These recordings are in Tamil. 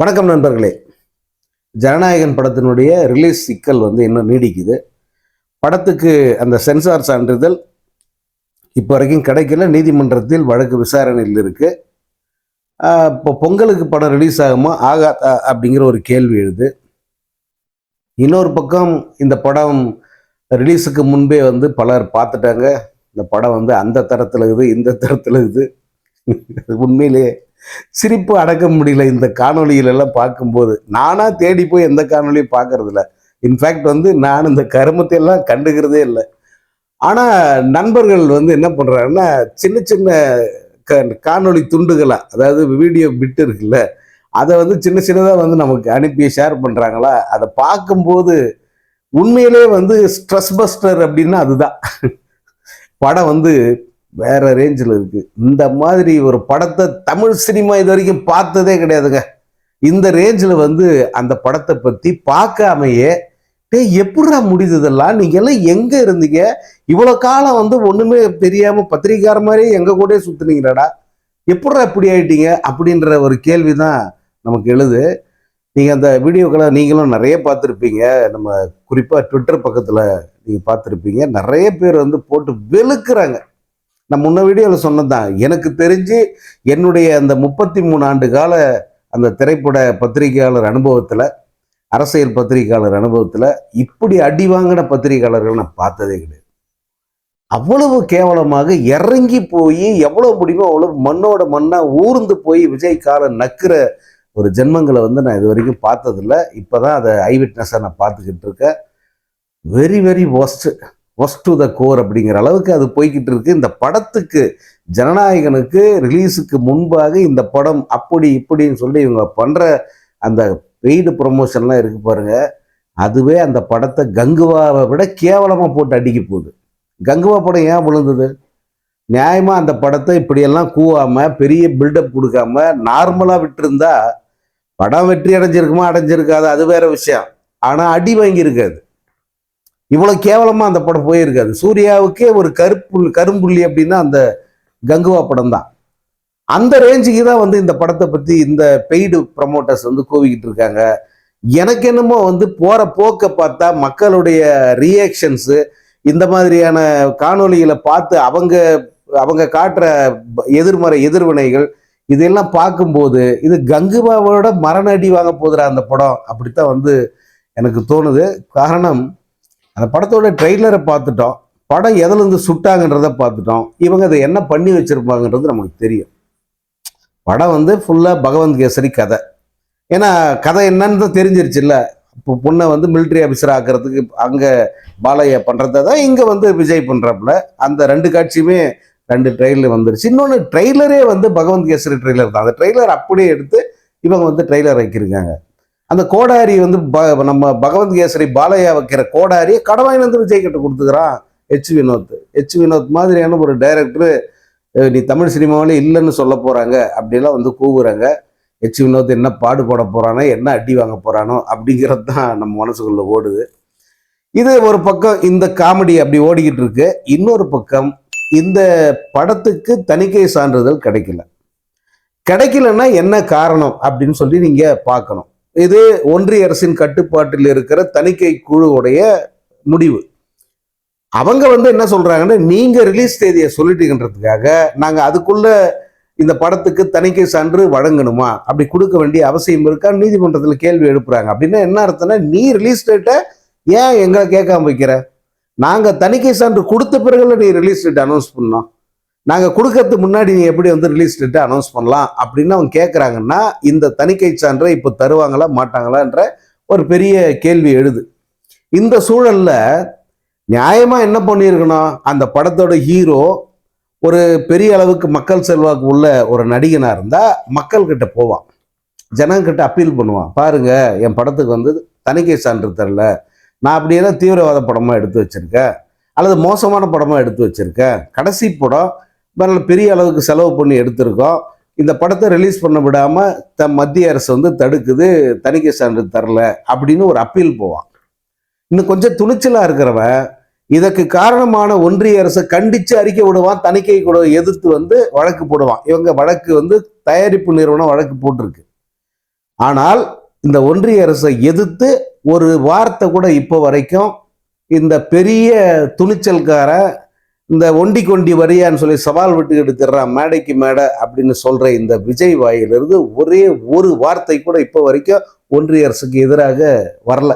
வணக்கம் நண்பர்களே. ஜனநாயகன் படத்தினுடைய ரிலீஸ் சிக்கல் வந்து இன்னும் நீடிக்குது. படத்துக்கு அந்த சென்சார் சான்றிதழ் இப்போ வரைக்கும் கிடைக்கல. நீதிமன்றத்தில் வழக்கு விசாரணையில் இருக்குது இப்போ பொங்கலுக்கு படம் ரிலீஸ் ஆகுமா? ஆகாதா அப்படிங்கிற ஒரு கேள்வி எழுது. இன்னொரு பக்கம் இந்த படம் ரிலீஸுக்கு முன்பே வந்து பலர் பார்த்துட்டாங்க. இந்த படம் வந்து அந்த தரத்தில் இருக்குது இந்த தரத்தில் இருக்குது உண்மையிலேயே சிரிப்பு அடக்க முடியல இந்த காணொலியில எல்லாம் பார்க்கும்போது. நானா தேடி போய் எந்த காணொலியும் பார்க்கறது இல்ல இன்ஃபேக்ட் வந்து நான் இந்த கருமத்தை எல்லாம் கண்டுக்கிறதே இல்லை. ஆனா நண்பர்கள் வந்து என்ன பண்றாங்கன்னா சின்ன சின்ன க- காணொளி துண்டுகளா அதாவது வீடியோ பிட் இருக்குல்ல அதை வந்து சின்ன சின்னதாக வந்து நமக்கு அனுப்பி ஷேர் பண்ணுறாங்களா அதை பார்க்கும்போது உண்மையிலே வந்து ஸ்ட்ரெஸ் பஸ்டர் அப்படின்னா அதுதான். படம் வந்து வேற ரேஞ்சில் இருக்கு. இந்த மாதிரி ஒரு படத்தை தமிழ் சினிமா இது வரைக்கும் பார்த்ததே கிடையாதுங்க. இந்த ரேஞ்சில் வந்து அந்த படத்தை பற்றி பார்க்காமையே டேய் எப்படா முடிஞ்சதெல்லாம் நீங்கள் எல்லாம் எங்கே இருந்தீங்க? இவ்வளோ காலம் வந்து ஒன்றுமே தெரியாமல் பத்திரிக்கார மாதிரி எங்கள் கூட சுற்றுனீங்களாடா எப்படா இப்படி ஆயிட்டீங்க? அப்படின்ற ஒரு கேள்விதான் நமக்கு எழுது. நீங்கள் அந்த வீடியோக்களை நீங்களும் நிறைய பார்த்துருப்பீங்க. நம்ம குறிப்பாக ட்விட்டர் பக்கத்தில் நீங்கள் பார்த்துருப்பீங்க. நிறைய பேர் வந்து போட்டு வெளுக்கிறாங்க. நான் முன்ன வீடியோவில் சொன்னதுதான். எனக்கு தெரிஞ்சு என்னுடைய அந்த முப்பத்தி மூணு ஆண்டு கால அந்த திரைப்பட பத்திரிகையாளர் அனுபவத்தில் அரசியல் பத்திரிகையாளர் அனுபவத்தில் இப்படி அடி வாங்கின பத்திரிகையாளர்கள் நான் பார்த்ததே கிடையாது. அவ்வளவு கேவலமாக இறங்கி போய் எவ்வளோ முடியுமோ அவ்வளோ மண்ணோட மண்ணாக ஊர்ந்து போய் விஜய் காலை நக்குற ஒரு ஜென்மங்களை வந்து நான் இது வரைக்கும் பார்த்ததில்ல. இப்போதான் அதை ஐ விட்னஸாக நான் பார்த்துக்கிட்டு இருக்கேன். Very very worst worst to the core அப்படிங்கிற அளவுக்கு அது போய்கிட்டு இருக்கு. இந்த படத்துக்கு ஜனநாயகனுக்கு ரிலீஸுக்கு முன்பாக இந்த படம் அப்படி இப்படின்னு சொல்லி இவங்க பண்ணுற அந்த பெய்டு ப்ரொமோஷன்லாம் இருக்கு பாருங்க. அதுவே அந்த படத்தை கங்குவாவை விட கேவலமாக போட்டு அடிக்க போகுது. கங்குவா படம் ஏன் விழுந்தது? நியாயமாக அந்த படத்தை இப்படியெல்லாம் கூவாமல் பெரிய பில்டப் கொடுக்காம நார்மலாக விட்டுருந்தா படம் வெற்றி அடைஞ்சிருக்குமா அடைஞ்சிருக்காது அது வேற விஷயம். ஆனால் அடி வாங்கியிருக்காது இவ்வளோ இவ்வளவு கேவலமா அந்த படம் போயிருக்காது. சூர்யாவுக்கே ஒரு கருப்பு கரும்புள்ளி அப்படின்னா அந்த கங்குவா படம் தான். அந்த ரேஞ்சுக்கு தான் வந்து இந்த படத்தை பத்தி இந்த பெய்டு ப்ரமோட்டர்ஸ் வந்து கூவிக்கிட்டு இருக்காங்க. எனக்கு என்னமோ வந்து போற போக்க பார்த்தா மக்களுடைய ரியாக்ஷன்ஸ் இந்த மாதிரியான காணொளிகளை பார்த்து அவங்க அவங்க காட்டுற எதிர்மறை எதிர்வினைகள் இதெல்லாம் பார்க்கும்போது இது கங்குபாவோட மரண அடி வாங்க போதுற அந்த படம் அப்படித்தான் வந்து எனக்கு தோணுது. காரணம் அந்த படத்தோட ட்ரெய்லரை பார்த்துட்டோம். படம் எதுலேருந்து சுட்டாங்கன்றத பார்த்துட்டோம். இவங்க அதை என்ன பண்ணி வச்சுருப்பாங்கன்றது நமக்கு தெரியும். படம் வந்து ஃபுல்லாக பகவந்த் கேசரி கதை. ஏன்னா கதை என்னன்னு தான் தெரிஞ்சிருச்சுல்ல. இப்போ பொண்ணை வந்து மிலிட்ரி ஆஃபீஸர் ஆக்கிறதுக்கு அங்கே பாலையை பண்ணுறத தான் இங்கே வந்து விஜய் பண்ணுறாப்புல அந்த ரெண்டு காட்சியுமே ரெண்டு ட்ரெய்லர் வந்துருச்சு. இன்னொன்று ட்ரெய்லரே வந்து பகவந்த் கேசரி ட்ரெய்லர் தான். அந்த ட்ரெய்லர் அப்படியே எடுத்து இவங்க வந்து ட்ரெய்லர் வைக்கிருக்காங்க அந்த கோடாரி வந்து ப- நம்ம பகவந்த் கேசரி பாலையா வைக்கிற கோடாரியை கடவாயின் வந்து விஜய் கிட்ட கொடுத்துக்கிறான். ஹெச் வினோத். ஹெச் வினோத் மாதிரியான ஒரு டைரக்டரு நீ தமிழ் சினிமாவிலே இல்லைன்னு சொல்ல போகிறாங்க அப்படிலாம் வந்து கூவுறாங்க. ஹெச் வினோத் என்ன பாடுபட போகிறானோ என்ன அடி வாங்க போகிறானோ அப்படிங்கிறது தான் நம்ம மனசுக்குள்ளே ஓடுது. இது ஒரு பக்கம் இந்த காமெடி அப்படி ஓடிக்கிட்டு இருக்கு. இன்னொரு பக்கம் இந்த படத்துக்கு தணிக்கை சான்றிதழ் கிடைக்கல. கிடைக்கலன்னா என்ன காரணம் அப்படின்னு சொல்லி நீங்கள் பார்க்கணும். இது ஒன்றிய அரசின் கட்டுப்பாட்டில் இருக்கிற தணிக்கை குழுவுடைய முடிவு. அவங்க வந்து என்ன சொல்கிறாங்கன்னா நீங்க ரிலீஸ் தேதியை சொல்லிட்டீங்கன்றதுக்காக நாங்க அதுக்குள்ள இந்த படத்துக்கு தணிக்கை சான்று வழங்கணுமா? அப்படி கொடுக்க வேண்டிய அவசியம் இருக்கா? நீதிமன்றத்தில் கேள்வி எழுப்புறாங்க. அப்படின்னா என்ன அர்த்தம்னா நீ ரிலீஸ் டேட்டை ஏன் எங்களை கேட்காம வைக்கிற? நாங்க தணிக்கை சான்று கொடுத்த பிறகுல நீ ரிலீஸ் டேட் அனௌன்ஸ் பண்ணோம் நாங்கள் கொடுக்கறதுக்கு முன்னாடி நீ எப்படி வந்து ரிலீஸ் டேட்டை அனௌன்ஸ் பண்ணலாம் அப்படின்னு அவங்க கேட்குறாங்கன்னா இந்த தணிக்கை சான்றை இப்போ தருவாங்களா மாட்டாங்களான்ற ஒரு பெரிய கேள்வி எழுது. இந்த சூழலில் நியாயமாக என்ன பண்ணியிருக்கணும்? அந்த படத்தோட ஹீரோ ஒரு பெரிய அளவுக்கு மக்கள் செல்வாக்கு உள்ள ஒரு நடிகனாக இருந்தால் மக்கள்கிட்ட போவான். ஜனங்கிட்ட அப்பீல் பண்ணுவான். பாருங்க என் படத்துக்கு வந்து தணிக்கை சான்று தரல. நான் அப்படியே தான் தீவிரவாத படமாக எடுத்து வச்சுருக்கேன். அல்லது மோசமான படமாக எடுத்து வச்சுருக்கேன். கடைசி படம் நல்ல பெரிய அளவுக்கு செலவு பண்ணி எடுத்திருக்கோம். இந்த படத்தை ரிலீஸ் பண்ண விடாமல் த மத்திய அரசு வந்து தடுக்குது தணிக்கை சான்று தரல அப்படின்னு ஒரு அப்பீல் போவான். இன்னும் கொஞ்சம் துணிச்சலாக இருக்கிறவன் இதற்கு காரணமான ஒன்றிய அரசை கண்டித்து அறிக்கை விடுவான் தணிக்கை கூட எதிர்த்து வந்து வழக்கு போடுவான். இவங்க வழக்கு வந்து தயாரிப்பு நிறுவனம் வழக்கு போட்டிருக்கு. ஆனால் இந்த ஒன்றிய அரசை எதிர்த்து ஒரு வார்த்தை கூட இப்போ வரைக்கும் இந்த பெரிய துணிச்சல்கார இந்த ஒண்டி கொண்டி வரியான்னு சொல்லி சவால் விட்டுக்கிட்டு திடுறான் மேடைக்கு மேடை அப்படின்னு சொல்ற இந்த விஜய் வாயிலிருந்து ஒரே ஒரு வார்த்தை கூட இப்போ வரைக்கும் ஒன்றிய அரசுக்கு எதிராக வரல.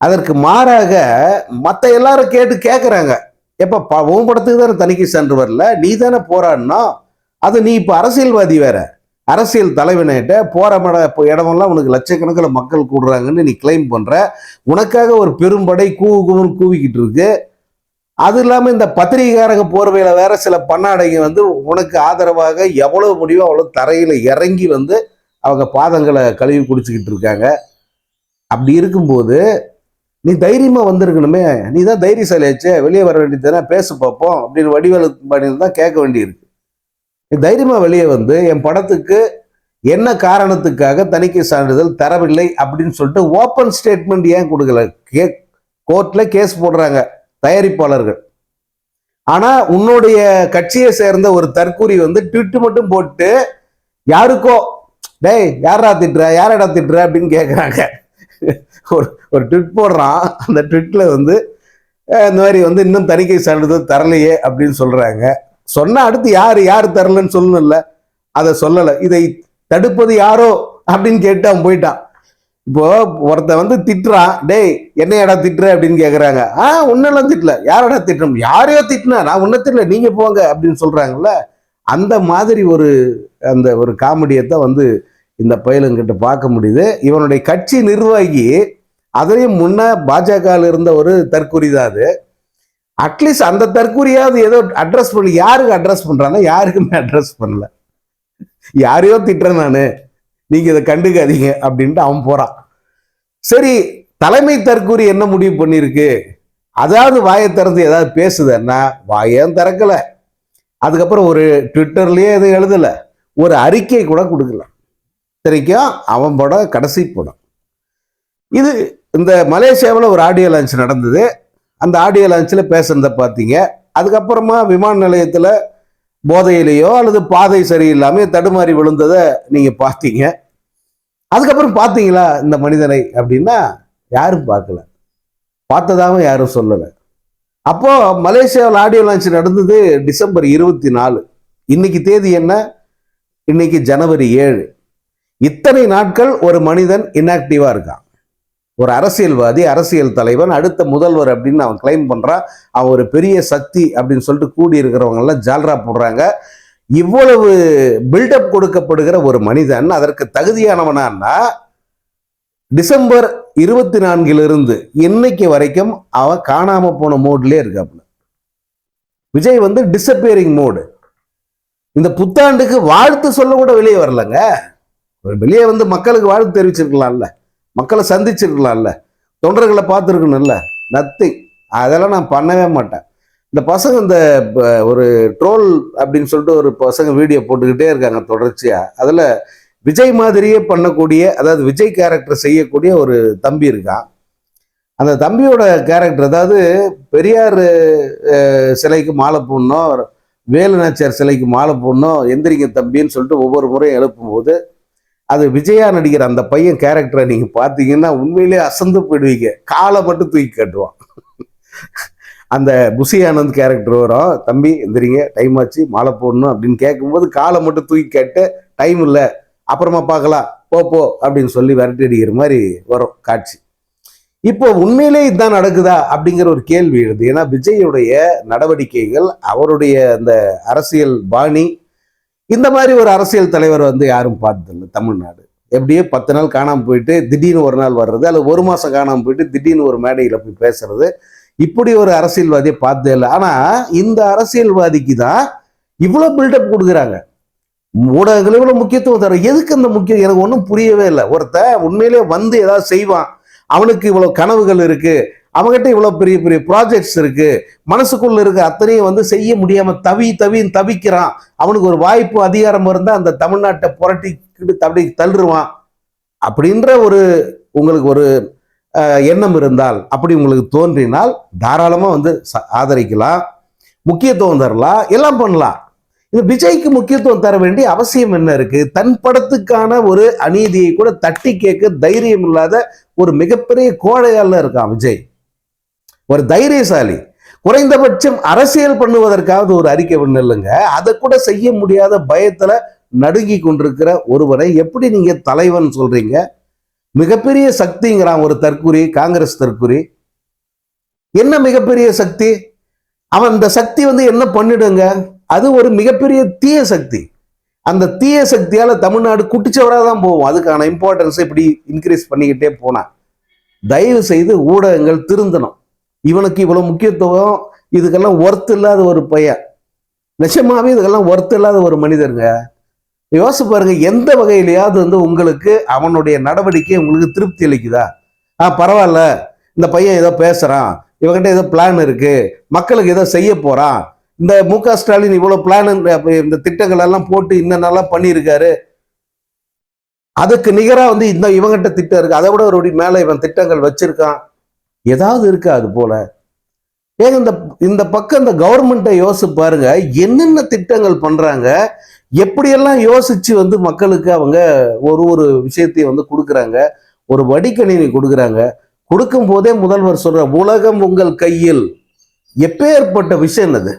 அதற்கு மாறாக மற்ற எல்லாரும் கேட்டு கேட்குறாங்க எப்போ உன் படத்துக்கு தானே தணிக்கை சென்று வரல நீ தானே போராடினா? அது நீ இப்போ அரசியல்வாதி வேற. அரசியல் தலைவனிட்ட போற மட இடமெல்லாம் உனக்கு லட்சக்கணக்கில் மக்கள் கூடுறாங்கன்னு நீ கிளைம் பண்ணுற உனக்காக ஒரு பெரும்படை கூவு கூவுன்னு கூவிக்கிட்டு இருக்கு. அது இல்லாமல் இந்த பத்திரிகைக்காரங்க போர்வையில் வேற சில பண்ணாடைங்க வந்து உனக்கு ஆதரவாக எவ்வளவு முடியுமோ அவ்வளோ தரையில் இறங்கி வந்து அவங்க பாதங்களை கழுவி குடிச்சுக்கிட்டு இருக்காங்க. அப்படி இருக்கும்போது நீ தைரியமாக வந்திருக்கணுமே. நீ தான் தைரியசாலியாச்சே வெளியே வர வேண்டியதுனா பேச பார்ப்போம். அப்படின்னு வடிவேலு பண்ணியில் தான் கேட்க வேண்டியிருக்கு. நீ தைரியமாக வெளியே வந்து என் படத்துக்கு என்ன காரணத்துக்காக தணிக்கை சான்றிதழ் தரவில்லை அப்படின்னு சொல்லிட்டு ஓப்பன் ஸ்டேட்மெண்ட் ஏன் கொடுக்கல? கே கோர்ட்டில் கேஸ் போடுறாங்க. தயாரிப்பாளர்கள். ஆனா உன்னுடைய கட்சியை சேர்ந்த ஒரு தற்கூரி வந்து ட்விட்டு மட்டும் போட்டு யாருக்கோ? டேய் யாரா திட்டுற? யாரடா திட்டுற? அப்படின்னு கேட்குறாங்க ஒரு ஒரு ட்விட் போடுறான். அந்த ட்விட்டில் வந்து இந்த மாதிரி வந்து இன்னும் தணிக்கை சான்றிதழ் தரலையே அப்படின்னு சொல்கிறாங்க சொன்னால் அடுத்து யார் யார் தரலன்னு சொல்லணும்ல. அதை சொல்லலை. இதை தடுப்பது யாரோ அப்படின்னு கேட்டு அவன் போயிட்டான். இப்போ ஒருத்தன் வந்து திட்டுறான் டேய் என்னையடா திட்டுற? அப்படின்னு கேக்குறாங்க. ஆ உன்னெல்லாம் திட்டல. யாரோட திட்டணும் யாரையோ திட்டினா நான் உன்ன திட்டல. நீங்க போங்க. அப்படின்னு சொல்றாங்கல்ல. அந்த மாதிரி ஒரு அந்த ஒரு காமெடியை தான் வந்து இந்த பயலுங்கிட்ட பார்க்க முடியுது. இவனுடைய கட்சி நிர்வாகி அதையும் முன்ன பாஜகவில் இருந்த ஒரு தற்கொலை தான் அது. அட்லீஸ்ட் அந்த தற்கூரியாவது ஏதோ அட்ரஸ் பண்ணி யாருக்கு அட்ரஸ் பண்றாங்க யாருக்குமே அட்ரஸ் பண்ணல. யாரையோ திட்டுறேன் நான். நீங்க இதை கண்டுக்காதீங்க அப்படின்ட்டு அவன் போறான். சரி தலைமை தற்கூறி என்ன முடிவு பண்ணியிருக்கு? அதாவது வாயை திறந்து ஏதாவது பேசுதுன்னா வாயம் திறக்கல? அதுக்கப்புறம் ஒரு ட்விட்டர்லயே எதுவும் எழுதல. ஒரு அறிக்கை கூட கொடுக்கல. சரிக்கும் அவன் படம் கடைசி படம். இது இந்த மலேசியாவில் ஒரு ஆடியோ லான்ச் நடந்தது. அந்த ஆடியோ லான்ச்சில் பேசுனதை பார்த்தீங்க. அதுக்கப்புறமா விமான நிலையத்தில் போதையிலேயோ அல்லது பாதை சரியில்லாமல் தடுமாறி விழுந்ததை நீங்கள் பார்த்தீங்க. அதுக்கப்புறம் பார்த்தீங்களா இந்த மனிதனை அப்படின்னா யாரும் பார்க்கல. பார்த்ததாகவும் யாரும் சொல்லலை. அப்போ மலேசியாவில் ஆடியோ லான்ச் நடந்தது டிசம்பர் இருபத்தி நாலு இன்னைக்கு தேதி என்ன? இன்னைக்கு ஜனவரி ஏழு. இத்தனை நாட்கள் ஒரு மனிதன் இன்ஆக்டிவாக இருக்கான். ஒரு அரசியல்வாதி அரசியல் தலைவன் அடுத்த முதல்வர் அப்படின்னு அவன் கிளைம் பண்ணுறான் அவன் ஒரு பெரிய சக்தி அப்படின்னு சொல்லிட்டு கூடி இருக்கிறவங்க எல்லாம் ஜால்ரா போடுறாங்க. இவ்வளவு பில்டப் கொடுக்கப்படுகிற ஒரு மனிதன் அதற்கு தகுதியானவனான்னா டிசம்பர் இருபத்தி நான்கிலிருந்து இன்னைக்கு வரைக்கும் அவன் காணாம போன மோட்லேயே இருக்காப்புல. விஜய் வந்து டிசப்பியரிங் மோடு இந்த புத்தாண்டுக்கு வாழ்த்து சொல்ல கூட வெளியே வரலங்க. ஒரு வெளியே வந்து மக்களுக்கு வாழ்த்து தெரிவிச்சிருக்கலாம்ல. மக்களை சந்திச்சிருக்கலாம்ல. தொண்டர்களை பார்த்துருக்கணும்ல. நத்திங் அதெல்லாம் நான் பண்ணவே மாட்டேன். இந்த பசங்க இந்த ப- ஒரு ட்ரோல் அப்படின்னு சொல்லிட்டு ஒரு பசங்க வீடியோ போட்டுக்கிட்டே இருக்காங்க தொடர்ச்சியாக அதில் விஜய் மாதிரியே பண்ணக்கூடிய அதாவது விஜய் கேரக்டர் செய்யக்கூடிய ஒரு தம்பி இருக்கான். அந்த தம்பியோட கேரக்டர் அதாவது பெரியார் சிலைக்கு மாலை போடணும் வேலு நாச்சியார் சிலைக்கு மாலை போடணும் எந்திரிங்க தம்பின்னு சொல்லிட்டு ஒவ்வொரு முறையும் எழுப்பும்போது அது விஜயா நடிகர் அந்த பையன் கேரக்டரை நீங்க பார்த்தீங்கன்னா உண்மையிலேயே அசந்து போயிடுவீங்க. காலை மட்டும் தூக்கி காட்டுவான். அந்த புசி ஆனந்த் கேரக்டர் வரும். தம்பி எந்திரிங்க டைம் ஆச்சு மாலை போடணும் அப்படின்னு கேட்கும்போது காலை மட்டும் தூக்கி கேட்டு டைம் இல்லை. அப்புறமா பார்க்கலாம். போ போ அப்படின்னு சொல்லி விரட்டி அடிக்கிற மாதிரி வரும் காட்சி. இப்போ உண்மையிலே இதுதான் நடக்குதா அப்படிங்கிற ஒரு கேள்வி எழுது. ஏன்னா விஜயுடைய நடவடிக்கைகள் அவருடைய அந்த அரசியல் பாணி இந்த மாதிரி ஒரு அரசியல் தலைவர் வந்து யாரும் பார்த்ததில்லை தமிழ்நாடு. எப்படியே பத்து நாள் காணாமல் போயிட்டு திடீர்னு ஒரு நாள் வர்றது அல்லது ஒரு மாதம் காணாமல் போயிட்டு திடீர்னு ஒரு மேடையில் போய் பேசுறது இப்படி ஒரு அரசியல்வாதியை பார்த்ததே இல்லை. ஆனால் இந்த அரசியல்வாதிக்கு தான் இவ்வளோ பில்டப் கொடுக்குறாங்க. ஊடகங்கள் இவ்வளோ முக்கியத்துவம் தர எதுக்கு அந்த முக்கியம்? எனக்கு ஒன்றும் புரியவே இல்லை. ஒருத்தன் உண்மையிலே வந்து ஏதாவது செய்வான். அவனுக்கு இவ்வளோ கனவுகள் இருக்குது அவங்ககிட்ட இவ்வளோ பெரிய பெரிய ப்ராஜெக்ட்ஸ் இருக்கு. மனசுக்குள்ள இருக்க அத்தனையும் வந்து செய்ய முடியாம தவி தவின்னு தவிக்கிறான். அவனுக்கு ஒரு வாய்ப்பு அதிகாரம் இருந்தால் அந்த தமிழ்நாட்டை புரட்டிக்கிட்டு தப்பி தள்ளுருவான். அப்படின்ற ஒரு உங்களுக்கு ஒரு எண்ணம் இருந்தால் அப்படி உங்களுக்கு தோன்றினால் தாராளமாக வந்து ஆதரிக்கலாம். முக்கியத்துவம் தரலாம். எல்லாம் பண்ணலாம். இது விஜய்க்கு முக்கியத்துவம் தர வேண்டிய அவசியம் என்ன இருக்கு? தன் படத்துக்கான ஒரு அநீதியை கூட தட்டி கேட்க தைரியம் இல்லாத ஒரு மிகப்பெரிய கோழையால இருக்கான் விஜய். ஒரு தைரியசாலி. குறைந்தபட்சம் அரசியல் பண்ணுவதற்காவது ஒரு அறிக்கை ஒண்ணு இல்லைங்க. அதை கூட செய்ய முடியாத பயத்துல நடுங்கி கொண்டிருக்கிற ஒருவரை எப்படி நீங்க தலைவன் சொல்றீங்க? மிகப்பெரிய சக்திங்கிறான் ஒரு தற்குறி காங்கிரஸ் தற்குறி என்ன மிகப்பெரிய சக்தி? அவன் அந்த சக்தி வந்து என்ன பண்ணிடுங்க? அது ஒரு மிகப்பெரிய தீய சக்தி. அந்த தீய சக்தியால தமிழ்நாடு குட்டிச்சவராக தான் போகும். அதுக்கான இம்பார்ட்டன்ஸ் இப்படி இன்க்ரீஸ் பண்ணிக்கிட்டே போனான் தயவு செய்து ஊடகங்கள் திருந்தணும். இவனுக்கு இவ்வளவு முக்கியத்துவம் இதுக்கெல்லாம் ஒர்த் இல்லாத ஒரு பையன். நிஜமாவே இதுக்கெல்லாம் ஒர்த் இல்லாத ஒரு மனிதருங்க. யோசிச்சு பாருங்க எந்த வகையிலையாவது வந்து உங்களுக்கு அவனுடைய நடவடிக்கை உங்களுக்கு திருப்தி அளிக்குதா? ஆ பரவாயில்ல. இந்த பையன் ஏதோ பேசுறான். இவங்கிட்ட ஏதோ பிளான் இருக்கு. மக்களுக்கு ஏதோ செய்ய போறான். இந்த மு க ஸ்டாலின் இவ்வளவு பிளான் இந்த திட்டங்கள் எல்லாம் போட்டு இன்னும் பண்ணியிருக்காரு. அதுக்கு நிகராக வந்து இந்த இவங்கிட்ட திட்டம் இருக்கு. அதை விட ஒரு மேலே இவன் திட்டங்கள் வச்சிருக்கான். ஏதாவது இருக்கா அது போல? ஏங்க இந்த இந்த பக்கம் இந்த கவர்மெண்ட்டை யோசிச்சு பாருங்க. என்னென்ன திட்டங்கள் பண்றாங்க? எப்படியெல்லாம் யோசிச்சு வந்து மக்களுக்கு அவங்க ஒரு ஒரு விஷயத்தையும் வந்து கொடுக்குறாங்க? ஒரு வடிக்கணினி கொடுக்குறாங்க. கொடுக்கும் போதே முதல்வர் சொல்ற உலகம் உங்கள் கையில். எப்பேற்பட்ட விஷயம் அது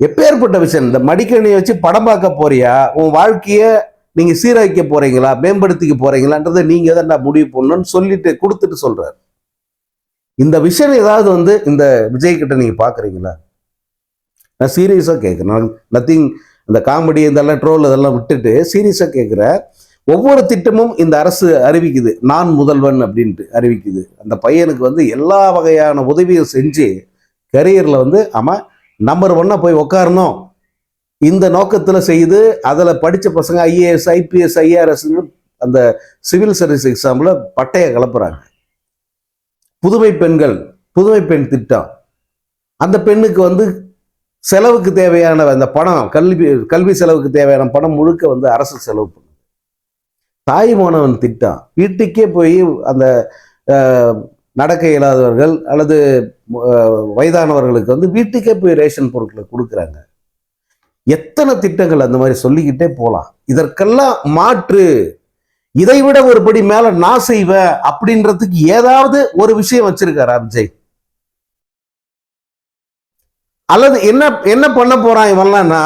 எப்பேற்பட்ட விஷயம்? இந்த மடிக்கணியை வச்சு படம் பார்க்க போறியா? உன் வாழ்க்கைய நீங்க சீரழிக்க போறீங்களா? மேம்படுத்திக்க போறீங்களான்றதை நீங்க தான் முடிவு பண்ணணும்னு சொல்லிட்டு கொடுத்துட்டு சொல்றாரு. இந்த விஷயம் ஏதாவது வந்து இந்த விஜய் கிட்ட நீங்க பாக்குறீங்களா? நான் சீரியஸா நான் நத்திங் இந்த காமெடி இதெல்லாம் ட்ரோல் இதெல்லாம் விட்டுட்டு சீரியஸா கேட்குறேன் ஒவ்வொரு திட்டமும் இந்த அரசு அறிவிக்குது. நான் முதல்வன் அப்படின்ட்டு அறிவிக்குது. அந்த பையனுக்கு வந்து எல்லா வகையான உதவியும் செஞ்சு கரியரில் வந்து ஆமாம் நம்பர் ஒன்னாக போய் உட்காரணும் இந்த நோக்கத்தில் செய்து அதில் படித்த பசங்க ஐஏஎஸ் ஐபிஎஸ் ஐஆர்எஸ்னு அந்த சிவில் சர்வீஸ் எக்ஸாமில் பட்டையை கலப்புறாங்க. புதுமை பெண்கள் புதுமை பெண் திட்டம். அந்த பெண்ணுக்கு வந்து செலவுக்கு தேவையான அந்த பணம் கல்வி கல்வி செலவுக்கு தேவையான பணம் முழுக்க வந்து அரசு செலவு பண்ணுது. தாய் மாணவன் திட்டம். வீட்டுக்கே போய் அந்த நடக்க இயலாதவர்கள் அல்லது வயதானவர்களுக்கு வந்து வீட்டுக்கே போய் ரேஷன் பொருட்களை கொடுக்குறாங்க. எத்தனை திட்டங்கள் அந்த மாதிரி சொல்லிக்கிட்டே போகலாம். இதற்கெல்லாம் மாற்று. இதை விட ஒரு படி மேல நான் செய்வேன் அப்படின்றதுக்கு ஏதாவது ஒரு விஷயம் வச்சிருக்காரா விஜய் அல்லது என்ன என்ன பண்ண போறான் இவன்லாம்னா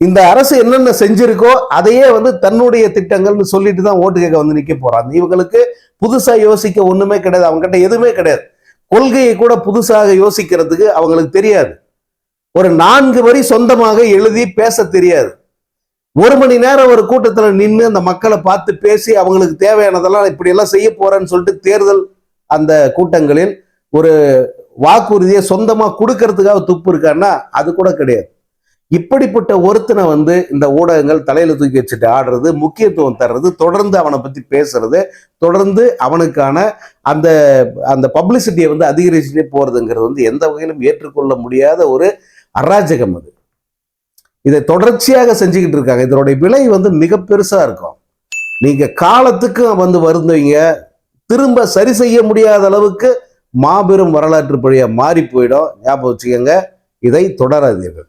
இந்த அரசு என்னென்ன செஞ்சிருக்கோ அதையே வந்து தன்னுடைய திட்டங்கள்னு சொல்லிட்டு தான் ஓட்டு கேட்க வந்து நிக்க போறான். இவங்களுக்கு புதுசா யோசிக்க ஒண்ணுமே கிடையாது. அவங்க கிட்ட எதுவுமே கிடையாது. கொள்கையை கூட புதுசாக யோசிக்கிறதுக்கு அவங்களுக்கு தெரியாது. ஒரு நான்கு வரி சொந்தமாக எழுதி பேச தெரியாது. ஒரு மணி நேரம் ஒரு கூட்டத்தில் நின்று அந்த மக்களை பார்த்து பேசி அவங்களுக்கு தேவையானதெல்லாம் இப்படி எல்லாம் செய்ய போறேன்னு சொல்லிட்டு தேர்தல் அந்த கூட்டங்களில் ஒரு வாக்குறுதியை சொந்தமா கொடுக்கறதுக்காக துப்பு இருக்கான்னா அது கூட கிடையாது. இப்படிப்பட்ட ஒருத்தனை வந்து இந்த ஊடகங்கள் தலையில தூக்கி வச்சுட்டு ஆடுறது முக்கியத்துவம் தர்றது தொடர்ந்து அவனை பத்தி பேசுறது தொடர்ந்து அவனுக்கான அந்த அந்த பப்ளிசிட்டியை வந்து அதிகரிச்சுட்டே போறதுங்கிறது வந்து எந்த வகையிலும் ஏற்றுக்கொள்ள முடியாத ஒரு அராஜகம் அது. இதை தொடர்ச்சியாக செஞ்சுக்கிட்டு இருக்காங்க. இதனுடைய விலை வந்து மிக பெருசா இருக்கும். நீங்க காலத்துக்கு வந்து வருந்தவங்க திரும்ப சரி செய்ய முடியாத அளவுக்கு மாபெரும் வரலாற்று பழியா மாறி போயிடும். ஞாபகம் வச்சுக்கோங்க. இதை தொடராதீர்கள்.